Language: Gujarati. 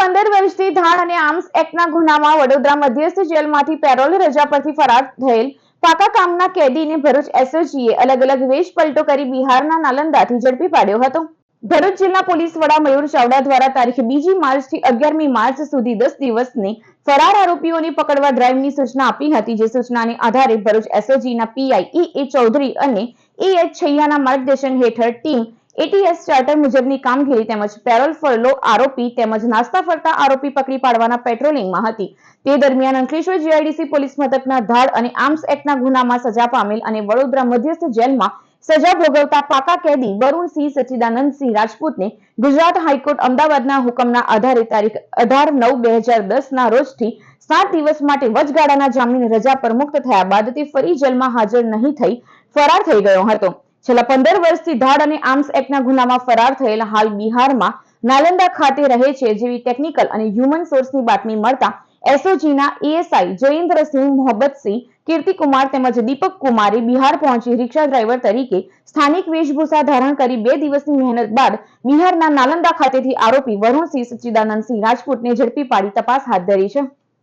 પંદર વર્ષથી ધાડ અને આર્મ્સ એક્ટના ગુનામાં વડોદરા મધ્યસ્થ જેલમાંથી પેરોલ રજા પરથી ફરાર થયેલ પાકા કામના કેદીને ભરૂચ એસઓજીએ અલગ અલગ વેશ પલટો કરી બિહારના નાલંદાથી ઝડપી પાડ્યો હતો. ભરૂચ જિલ્લા પોલીસ વડા મયુર ચાવડા દ્વારા તારીખ બીજી માર્ચથી અગિયારમી માર્ચ સુધી દસ દિવસની ફરાર આરોપીઓને પકડવા ડ્રાઈવની સૂચના આપી હતી, જે સૂચનાને આધારે ભરૂચ એસઓજીના પીઆઈ ઈ એ ચૌધરી અને એ એચ છૈયાના માર્ગદર્શન હેઠળ ટીમ એટીએસ ચાર્ટર મુજબની કામગીરી તેમજ પેરોલ ફરલો આરોપી તેમજ નાસ્તા ફરતા આરોપી પકડી પાડવાના પેટ્રોલિંગમાં હતી. તે દરમિયાન અંકલેશ્વર જીઆઈડીસી પોલીસ મથકના ધાડ અને આર્મ્સ એક્ટના ગુનામાં સજા પામેલ અને વડોદરા મધ્યસ્થ જેલમાં સજા ભોગવતા પાકા કેદી વરુણસિંહ સચ્ચિદાનંદસિંહ રાજપૂતને ગુજરાત હાઈકોર્ટ અમદાવાદના હુકમના આધારે તારીખ અઢાર નવ બે હજાર દસના રોજથી સાત દિવસ માટે વચગાળાના જામીન રજા પર મુક્ત થયા બાદ તે ફરી જેલમાં હાજર નહીં થઈ, ફરાર થઈ ગયો હતો. છેલ્લા પંદર વર્ષથી ધાડ અને આર્મ્સ એક્ટના ગુનામાં ફરાર થયેલ હાલ બિહારમાં નાલંદા ખાતે રહે છે જેવી ટેકનિકલ અને હ્યુમન સોર્સની બાતમી મળતા એસઓજીના એએસઆઈ જયેન્દ્રસિંહ મોહબ્બતસિંહ કીર્તિકુમાર તેમજ દીપક કુમારે બિહાર પહોંચી રિક્ષા ડ્રાઈવર તરીકે સ્થાનિક વેશભૂષા ધારણ કરી બે દિવસની મહેનત બાદ બિહારના નાલંદા ખાતેથી આરોપી વરુણસિંહ સચ્ચિદાનંદસિંહ રાજપૂતને ઝડપી પાડી તપાસ હાથ ધરી છે.